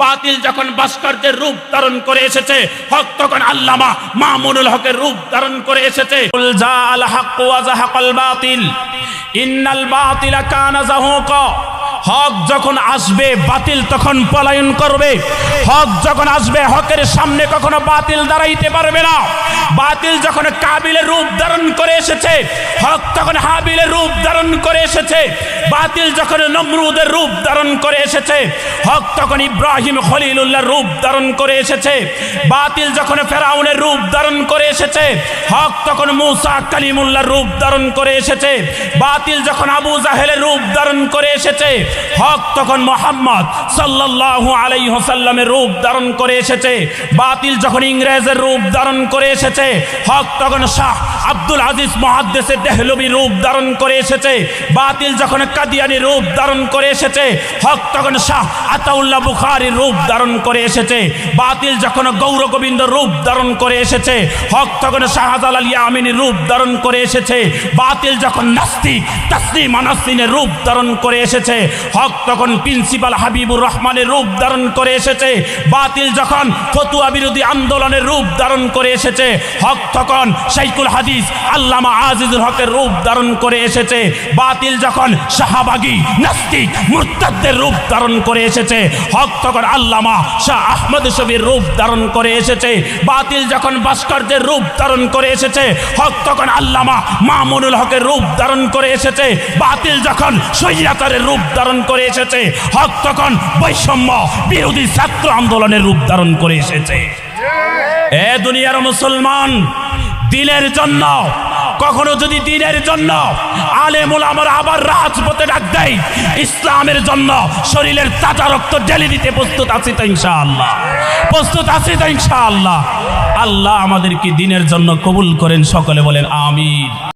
বাতিল যখন ভাস্কর্যের রূপ ধারণ করে এসেছে, হক তখন আল্লামা মামুনুল হকের রূপ ধারণ করে এসেছে। বাতিল, ইন্নাল হক যখন আসবে, বাতিল তখন পলায়ন করবে। হক যখন আসবে, হকের সামনে কখনো বাতিল দাঁড়াইতে পারবে না। বাতিল যখন কাবিলের রূপ ধারণ করে এসেছে, হক তখন হাবিলের ধারণ করে এসেছে। বাতিল যখন নমরুদের রূপ ধারণ করে এসেছে, হক তখন ইব্রাহিম খলিলুল্লাহর রূপ ধারণ করে এসেছে। বাতিল যখন ফেরাউনের রূপ ধারণ করে এসেছে, হক তখন মুসা কালিমুল্লাহর রূপ ধারণ করে এসেছে। বাতিল যখন আবু জাহেলের রূপ ধারণ করে এসেছে, হক তখন মোহাম্মদ সাল্লাল্লাহু আলাই ওয়াসাল্লামের রূপ ধারণ করে এসেছে। বাতিল যখন ইংরেজের রূপ ধারণ করে এসেছে, হক তখন শাহ আব্দুল আজিজ মহাদ্দেসের দেহলবি রূপ ধারণ করে এসেছে। বাতিল যখন কাদিয়ানি রূপ ধারণ করে এসেছে, হক তখন শাহ আতাউল্লাহ বুখারী রূপ ধারণ করে এসেছে। বাতিল যখন গৌর গোবিন্দ রূপ ধারণ করে এসেছে, হক তখন শাহজালাল ইয়ামিনী রূপ ধারণ করে এসেছে। বাতিল যখন নাস্তিক তাসলিম আনাসিনের রূপ ধারণ করে এসেছে, হক তখন প্রিন্সিপাল হাবিবুর রহমানের রূপ ধারণ করে এসেছে। বাতিল যখন ফতুয়া বিরোধী আন্দোলনের রূপ ধারণ করে এসেছে, হক তখন শাইকুল হাদিস আল্লামা আজিজুল হকের রূপ ধারণ করে এসেছে। বাতিল যখন শাহবাগী, নাস্তিক, মুরতাদদের রূপ ধারণ করে এসেছে। হক তখন আল্লামা শাহ আহমদ শবীর রূপ ধারণ করে এসেছে। বাতিল যখন ভাস্কর্যের রূপ ধারণ করে এসেছে। হক তখন আল্লামা মামুনুল হকের রূপ ধারণ করে এসেছে। বাতিল যখন সৈয়াতারের রূপ ধারণ করে এসেছে। হক তখন বৈষম্য বিরোধী ছাত্র আন্দোলনের রূপ ধারণ করে এসেছে। এ দুনিয়ার মুসলমান দিনের জন্য। কখনো যদি দিনের জন্য আলেমুল আমার আবার রাজপথে ডাক দেয়, ইসলামের জন্য শরীরের তাজা রক্ত ঢেলে দিতে প্রস্তুত আছি তো ইনশাআল্লাহ। প্রস্তুত আছি তো ইনশাআল্লাহ। আল্লাহ আমাদেরকে দিনের জন্য কবুল করেন, সকলে বলেন আমিন।